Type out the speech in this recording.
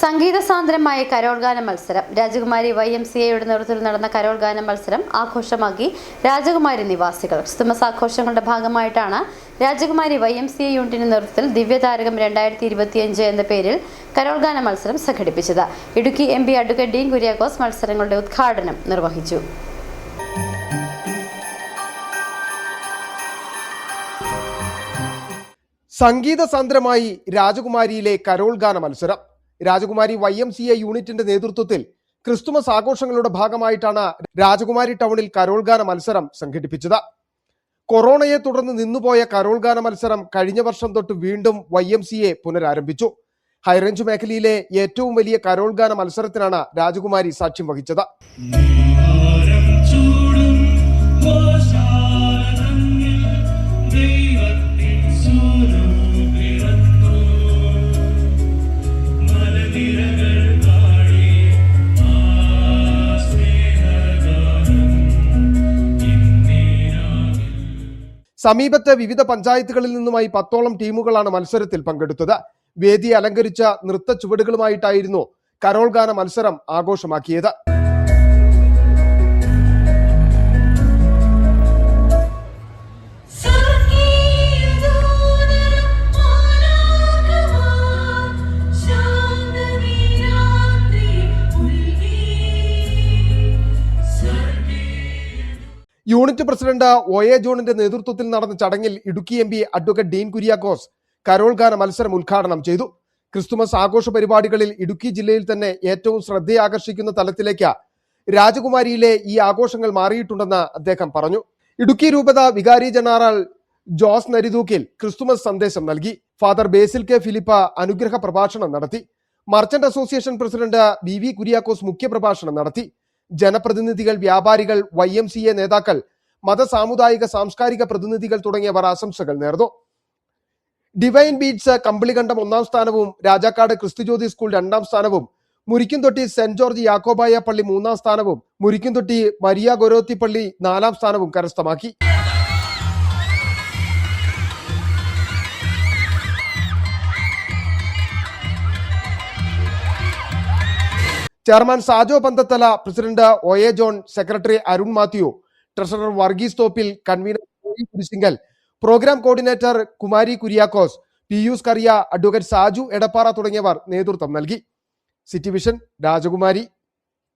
സംഗീത സാന്ദ്രമായ കരോൾഗാന മത്സരം. രാജകുമാരി Y M C എയുടെ നേതൃത്വത്തിൽ നടന്ന കരോൾഗാന മത്സരം ആഘോഷമാക്കി രാജകുമാരി നിവാസികൾ. ക്രിസ്തുമസ് ആഘോഷങ്ങളുടെ ഭാഗമായിട്ടാണ് രാജകുമാരി വൈ എം സി എ യൂണിറ്റിന്റെ നേതൃത്വത്തിൽ ദിവ്യതാരകം രണ്ടായിരത്തി ഇരുപത്തിയഞ്ച് എന്ന പേരിൽ കരോൾഗാന മത്സരം സംഘടിപ്പിച്ചത്. Idukki M P advocate Dean Kuriakose മത്സരങ്ങളുടെ ഉദ്ഘാടനം നിർവഹിച്ചു. സംഗീത സാന്ദ്രമായി രാജകുമാരിയിലെ കരോൾഗാന മത്സരം. രാജകുമാരി വൈ എം സി എ യൂണിറ്റിന്റെ നേതൃത്വത്തിൽ ക്രിസ്തുമസ് ആഘോഷങ്ങളുടെ ഭാഗമായിട്ടാണ് രാജകുമാരി ടൗണിൽ കരോൾഗാന മത്സരം സംഘടിപ്പിച്ചത്. കൊറോണയെ തുടർന്ന് നിന്നുപോയ കരോൾഗാന മത്സരം കഴിഞ്ഞ വർഷം തൊട്ട് വീണ്ടും വൈ എം സി എ പുനരാരംഭിച്ചു. ഹൈറേഞ്ച് മേഖലയിലെ ഏറ്റവും വലിയ കരോൾഗാന മത്സരത്തിനാണ് രാജകുമാരി സാക്ഷ്യം വഹിച്ചത്. സമീപത്തെ വിവിധ പഞ്ചായത്തുകളിൽ നിന്നുമായി പത്തോളം ടീമുകളാണ് മത്സരത്തിൽ പങ്കെടുത്തത്. വേദി അലങ്കരിച്ച നൃത്ത ചുവടുകളുമായിട്ടായിരുന്നു കരോൾ ഗാന മത്സരം ആഘോഷമാക്കിയത്. യൂണിറ്റ് പ്രസിഡന്റ് ഒ എ ജോണിന്റെ നേതൃത്വത്തിൽ നടന്ന ചടങ്ങിൽ Idukki M P advocate Dean Kuriakose carol ഗാന മത്സരം ഉദ്ഘാടനം ചെയ്തു. ക്രിസ്തുമസ് ആഘോഷ പരിപാടികളിൽ ഇടുക്കി ജില്ലയിൽ തന്നെ ഏറ്റവും ശ്രദ്ധയാകർഷിക്കുന്ന തലത്തിലേക്ക് രാജകുമാരിയിലെ ഈ ആഘോഷങ്ങൾ മാറിയിട്ടുണ്ടെന്ന് അദ്ദേഹം പറഞ്ഞു. ഇടുക്കി രൂപത വികാരി ജനറൽ ജോസ് നരിദൂക്കിൽ ക്രിസ്തുമസ് സന്ദേശം നൽകി. ഫാദർ ബേസിൽ കെ ഫിലിപ്പ അനുഗ്രഹ പ്രഭാഷണം നടത്തി. Merchant association president B V Kuriakose മുഖ്യപ്രഭാഷണം നടത്തി. ജനപ്രതിനിധികൾ വ്യാപാരികൾ വൈ എം സി എ നേതാക്കൾ മത സാമുദായിക സാംസ്കാരിക പ്രതിനിധികൾ തുടങ്ങിയവർ ആശംസകൾ നേർന്നു. ഡിവൈൻ ബീറ്റ്സ് കമ്പിളികണ്ഠം ഒന്നാം സ്ഥാനവും രാജാക്കാട് ക്രിസ്തുജ്യോതി സ്കൂൾ രണ്ടാം സ്ഥാനവും മുരിക്കുംതൊട്ടി സെന്റ് ജോർജ് യാക്കോബായ പള്ളി മൂന്നാം സ്ഥാനവും മുരിക്കുംതൊട്ടി മരിയ ഗൊരോത്തി പള്ളി നാലാം സ്ഥാനവും കരസ്ഥമാക്കി. Chairman Sajo Panthathala president O A John secretary Arun Mathew treasurer Varghese Thoppil convener Kurisinkal programme coordinator Kumari Kuriakose Pius Kariya advocate Saju Edappara തുടങ്ങിയവർ നേതൃത്വം നൽകി. സിറ്റി വിഷൻ രാജകുമാരി.